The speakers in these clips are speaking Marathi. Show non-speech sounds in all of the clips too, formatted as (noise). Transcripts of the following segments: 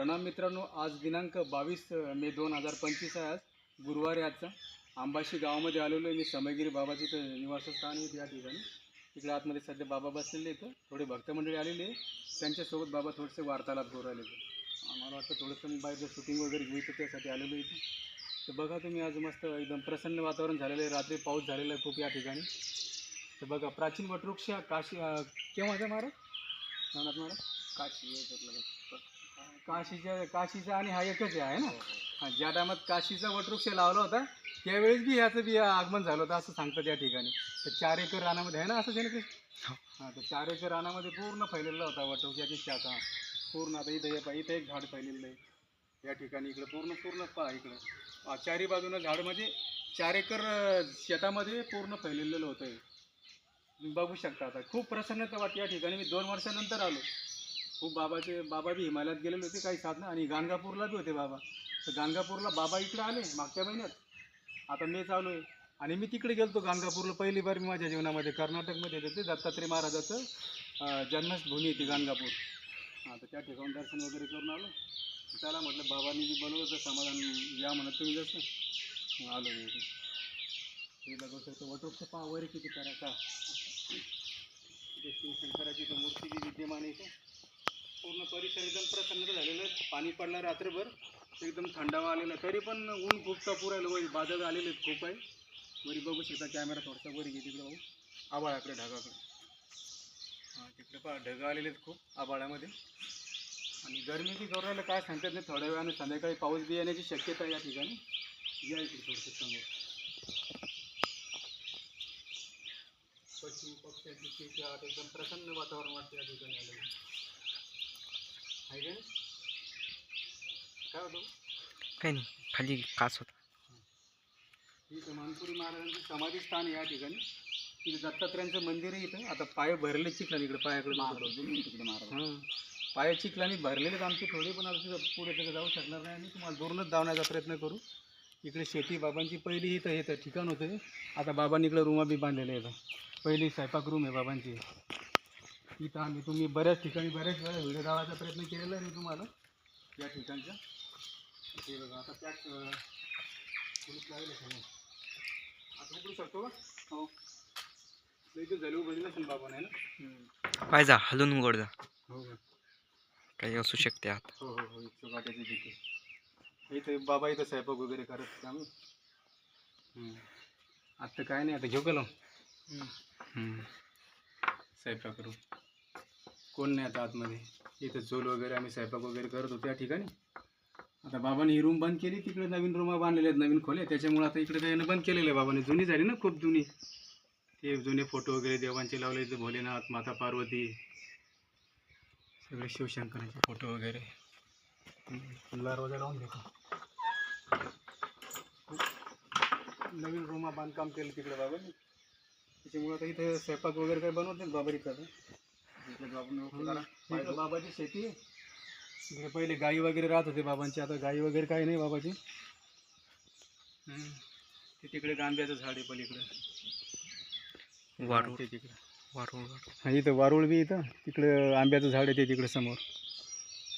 प्रणाम मित्रांनो आज दिनांक बावीस मे दोन हजार पंचवीस आहे आज. गुरुवार आहे आजचा. आंबाशी गावामध्ये आलेलो आहे मी समयगिरी बाबाचं इथं निवासस्थान आहे या ठिकाणी. तिकडे आतमध्ये सध्या बाबा बसलेले इथं थोडे भक्तमंडळी आलेले त्यांच्यासोबत बाबा थोडेसे वार्तालाप करू राहिले आम्हाला वाटतं थोडंसं मी बाहेर शूटिंग वगैरे घ्यायचं त्यासाठी आलेलो इथं. तर बघा तुम्ही आज मस्त एकदम प्रसन्न वातावरण झालेलं आहे. रात्री पाऊस झालेला आहे खूप या ठिकाणी. तर बघा प्राचीन वटवृक्ष काशी केव्हा केव्हाचा महाराज नानाथ महाराज? काशी काशीच्या काशीचा आणि हा एकच आहे ना? हा ज्या टायमात काशीचा वटवृक्ष लावला होता त्यावेळेस बी ह्याचं बी आगमन झालं होतं असं सांगतात या ठिकाणी. तर चार एकर रानामध्ये आहे ना असं आहे ना कृष्ण? हां तर चार एकर रानामध्ये पूर्ण फैलेला होता वटवृक्षाची शाखा. पूर्ण आता इथं हे पहा, इथं एक झाड फैलेलं आहे. या ठिकाणी इकडं पूर्ण पूर्ण पहा इकडं. हा, चारी बाजूनं झाड म्हणजे चार एकर अं, शेतामध्ये पूर्ण फैलेलं होतं हे. तुम्ही बघू शकता आता. खूप प्रसन्नता वाटते या ठिकाणी. मी दोन वर्षानंतर आलो. खूप बाबाचे बाबा बी हिमालयात गेलेले होते काही साधनं. आणि गाणगापूरला बी होते बाबा. तर गाणगापूरला बाबा इकडे आले मागच्या महिन्यात. आता मी चालू आहे. आणि मी तिकडे गेलतो गाणगापूरला पहिली बार मी माझ्या जीवनामध्ये. कर्नाटकमध्ये येते ते दत्तात्रय महाराजाचं जन्मभूमी होती गाणगापूर. हां तर त्या ठिकाणी दर्शन वगैरे करून आलो. त्याला म्हटलं बाबांनी जी बनवलं तर समाधान या म्हणत तुम्ही जसं. आलो मी ते हे बघू शकतो वटवृक्ष पाहा वर किती करायचा. इथे शिवशंकराची मूर्ती जी विद्यमान येते पूर्ण परिसर एकदम प्रसन्न झालेलं आहे. पाणी पडलं रात्रभर. एकदम थंडावा आलेला आहे. तरी पण ऊन खूप तापूर राहिलं बाजार आलेले आहेत खूप आहे. वरी बघू शकता कॅमेरा थोडासा वरी घे तिकडे भाऊ. आबाळाकडे ढगाकडे. हां तिकडे पहा ढगं आलेले आहेत खूप आबाळामध्ये आणि गरमी बी राहिलं काय सांगतात नाही थोड्या वेळाने संध्याकाळी पाऊस बी येण्याची शक्यता आहे या ठिकाणी. या इकडे थोडंसं समोर. पशु पक्ष्याची एकदम प्रसन्न वातावरण वाटते या ठिकाणी आलेलं आहे. काय होतं? काही नाही खाली काच होता. इथं मानपुरी महाराजांचं समाधी स्थान आहे या ठिकाणी. तिथे दत्तात्रयांचं मंदिर आहे इथं. आता पाय भरले चिखलाने इकडे पायाकडे तिकडे महाराज हां. पाय चिखलाने भरलेलेच आमचे थोडे पण आता तिथं पुढे तिथं जाऊ शकणार नाही. आणि तुम्हाला दूरनच धावण्याचा प्रयत्न करू. इकडे शेती बाबांची पहिली इथं इथं ठिकाण होतं. आता बाबांनी इकडे रूमा बी बांधलेले आहेत. पहिली स्वयंपाक रूम आहे बाबांची. इथं आम्ही तुम्ही बऱ्याच ठिकाणी बऱ्याच वेळा व्हिडिओ लावायचा प्रयत्न केलेला आहे मी तुम्हाला. या ठिकाणचा हे बघा आता त्याच पोलीस लागले आता उघडू शकतो का? हो. नाही तर झाली उघडली नसेल बाबाने है ना? पाय जा हलून उघड जा. हो का? काही असू शकते आत. हो हो हो इथं वाट्याची तिथे इथं बाबा इथं स्वयंपाक वगैरे करत होते आम्ही. आता काय नाही आता घेऊ का लावून हम्म. स्वयंपाक करू. कोण नाही आता आतमध्ये. इथं चोल वगैरे आम्ही स्वयंपाक वगैरे करत होतो त्या ठिकाणी. आता बाबाने ही रूम बंद केली. तिकडे नवीन रूम बांधलेल्या आहेत नवीन खोल्या त्याच्यामुळे आता इकडे काही बंद केलेलं आहे बाबाने. जुनी झाली ना खूप जुनी. ते जुने फोटो वगैरे देवांचे लावले इथं भोलेनाथ माता पार्वती. सगळे शिवशंकराचे फोटो वगैरे. फुल्लार वगैरे लावून घेतो नवीन रूमा बांधकाम केलं तिकडे बाबाने. त्याच्यामुळे आता इथे स्वयंपाक वगैरे काही बनवत नाही बाबा इथं बाबाची शेती? आहे इकडे पहिले गाई वगैरे राहत होते बाबांची. आता गाई वगैरे काही नाही बाबाची. हम्म. ते तिकडे गांब्याचं झाड आहे पलीकडे. वारूळ. ते तिकडे. वारूळ वारूळ. हा इथं वारुळ बी इथं. तिकडे आंब्याचं झाड आहे ते तिकडे समोर.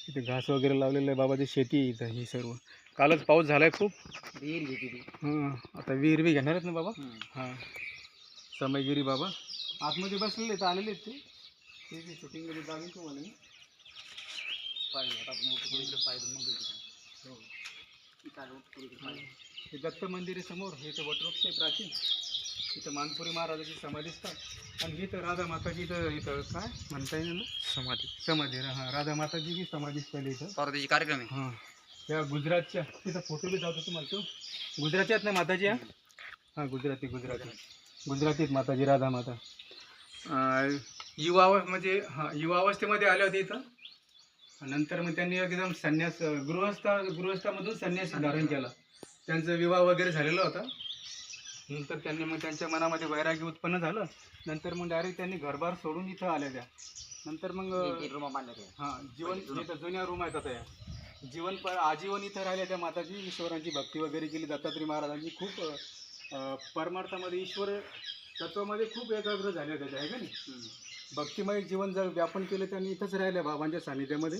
इथे घास वगैरे लावलेलं आहे बाबाची शेती आहे इथं ही सर्व. कालच पाऊस झालाय खूप. हां आता विहीर बी घेणार आहेत ना बाबा? हां. समयगिरी बाबा. आतमध्ये बसलेले तर आलेले आहेत ते. ते बी शूटिंगमध्ये जावीन तुम्हाला मी. पाहिजे आता मोठं इकडे पाहिजे मग हो. हे दत्त मंदिर आहे समोर हे तर वटवृक्ष आहे प्राचीन. इथं मानपुरी महाराजाची समाधी स्थान आणि इथं राधा माताची इथं इथं काय? म्हणता येईल ना? समाधी. समाधी आहे, हां. राधा माताची बी समाधी स्थळ आहे इथं. पार्वतीची कार्यक्रम आहे. हां. त्या गुजरातच्या तिथं फोटो बी जातो तुम्हाला तो. गुजराती आहेत ना माताजी हा? हां गुजराती गुजराती. गुजरातीत माताजी राधा माता. अं, युवा म्हणजे हां युवावस्थेमध्ये आले होते इथं. नंतर मग त्यांनी एकदम संन्यास गृहस्था गृहस्थामधून संन्यास धारण केला. त्यांचा विवाह वगैरे झालेला होता. नंतर त्यांनी मग त्यांच्या मनामध्ये वैराग्य उत्पन्न झालं. नंतर मग डायरेक्ट त्यांनी घरबार सोडून इथं आल्या त्या. नंतर मग हां जीवन इथं जुन्या रूम आहेत आता या जीवन प आजीवन इथं राहिल्या त्या माताजी. ईश्वरांची भक्ती वगैरे केली. दत्तात्रय महाराजांची खूप परमार्थामध्ये ईश्वर तत्वामध्ये खूप एकाग्र झाले त्याच्या आहे का नाही? भक्तिमय जीवन जर व्यापन केलं त्यांनी इथंच राहिल्या बाबांच्या सानिध्यामध्ये.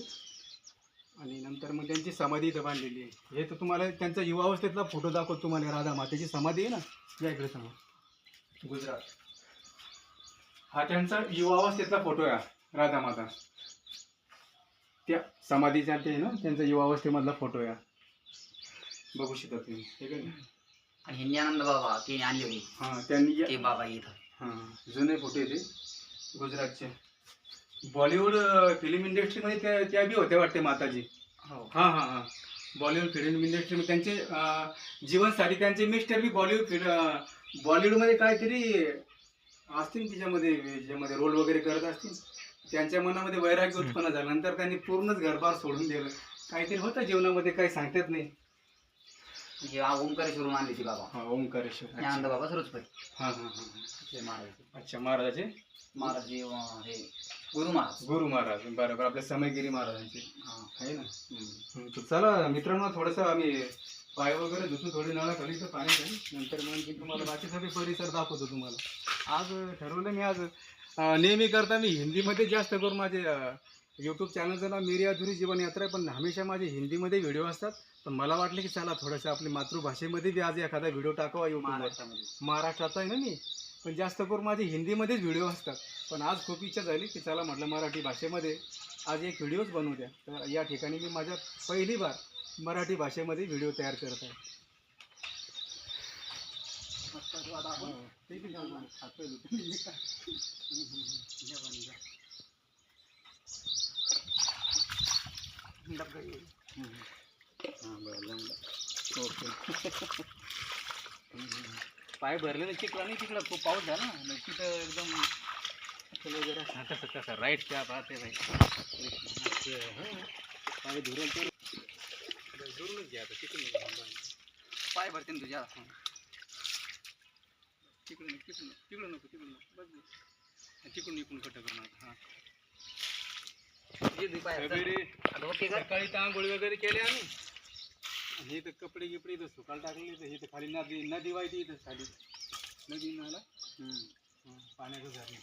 आणि नंतर मग त्यांची समाधी इथं बांधलेली आहे. हे तर तुम्हाला त्यांचा युवावस्थेतला फोटो दाखवतो तुम्हाला राधा मातेची समाधी आहे ना? या इकडे समोर गुजरात. हा त्यांचा युवावस्थेतला फोटो आहे राधा माता. त्या समाधीच्या ते ना त्यांचा युवावस्थेमधला फोटो आहे हा. बघू शकता तुम्ही हे? आणि हे ज्ञानंद बाबा ते आणले होते. हा त्यांनी बाबा इथं. हां जुने फोटो आहे ते. गुजरातचे. बॉलिवूड फिल्म इंडस्ट्रीमध्ये त्या त्या बी होत्या वाटते माताजी. हो. हां हां हां. बॉलिवूड फिल्म इंडस्ट्रीमध्ये त्यांचे जीवनसाथी त्यांचे मिस्टर बी बॉलिवूड फिल्म बॉलिवूडमध्ये काहीतरी असतील तिच्यामध्ये ज्यामध्ये रोल वगैरे करत असतील. त्यांच्या मनामध्ये वैराग्य उत्पन्न झालं. नंतर त्यांनी पूर्णच घरबार सोडून दिलं. काहीतरी होतं जीवनामध्ये काही सांगतात नाही. ओंकारेश्वरून आणले ते बाबा. हा ओंकारेश्वर. ज्ञानंद. बाबा सरोजपै हां हां हां. हां. ते महाराज. अच्छा महाराजाचे? महाराज हे, अं, हे गुरु महाराज. गुरु महाराज बरोबर. आपल्या समयगिरी महाराजांचे. हा. आहे ना? हम्म. तर चला मित्रांनो थोडंसं आम्ही पाय वगैरे धुतू थोडी नळा खाली तर पाणी नंतर मग मी तुम्हाला बाकी सगळे परिसर दाखवतो तुम्हाला. आज ठरवलं मी आज अं, नेहमी करता मी हिंदीमध्ये जास्त करून माझे यूट्यूब चॅनलचं नाव मेरी अधुरी जीवन यात्रा आहे पण हमेशा माझे हिंदीमध्ये व्हिडिओ असतात. पण मला वाटलं की चला थोडंसं आपली मातृभाषेमध्ये बी आज एखादा व्हिडिओ टाकावा यूट्यूबवर महाराष्ट्रामध्ये. महाराष्ट्राचा आहे ना मी? पण जास्त करून माझे हिंदीमध्येच व्हिडिओ असतात. पण आज खूप इच्छा झाली की चला म्हटलं मराठी भाषेमध्ये आज एक व्हिडिओच बनवू द्या. तर या ठिकाणी मी माझ्या पहिली बार मराठी भाषेमध्ये व्हिडिओ तयार करत आहे. ते (laughs) बी जाऊ दे. हातपाय धुतो मी. हां, बरं, जमलं. ओके पाय भरलेले चिखला नाही तिकडं खूप पाऊस झाला ना मग तिथं एकदम चलो जरा सांगा सका सर राईट क्या बात आहे भाई असं, हं. पाय धुरून तर धरूनच घ्या आता तिकडून नको थांबा. पाय भरते ना तुझ्या तिकडून नको, तिकडून नको, तिकडून नको तिकडून नको बस बस. तिकडून इकडून कट करणार हां जे दुई पाय सगळे आता ओके कर सकाळी तर आंघोळी वगैरे केले आम्ही. आणि इथं कपडे गिपडे इथं सुकाल टाकले तर इथं खाली नदी नदी वाहती इथं खाली. नदी नाला हं, पाण्याचं झालं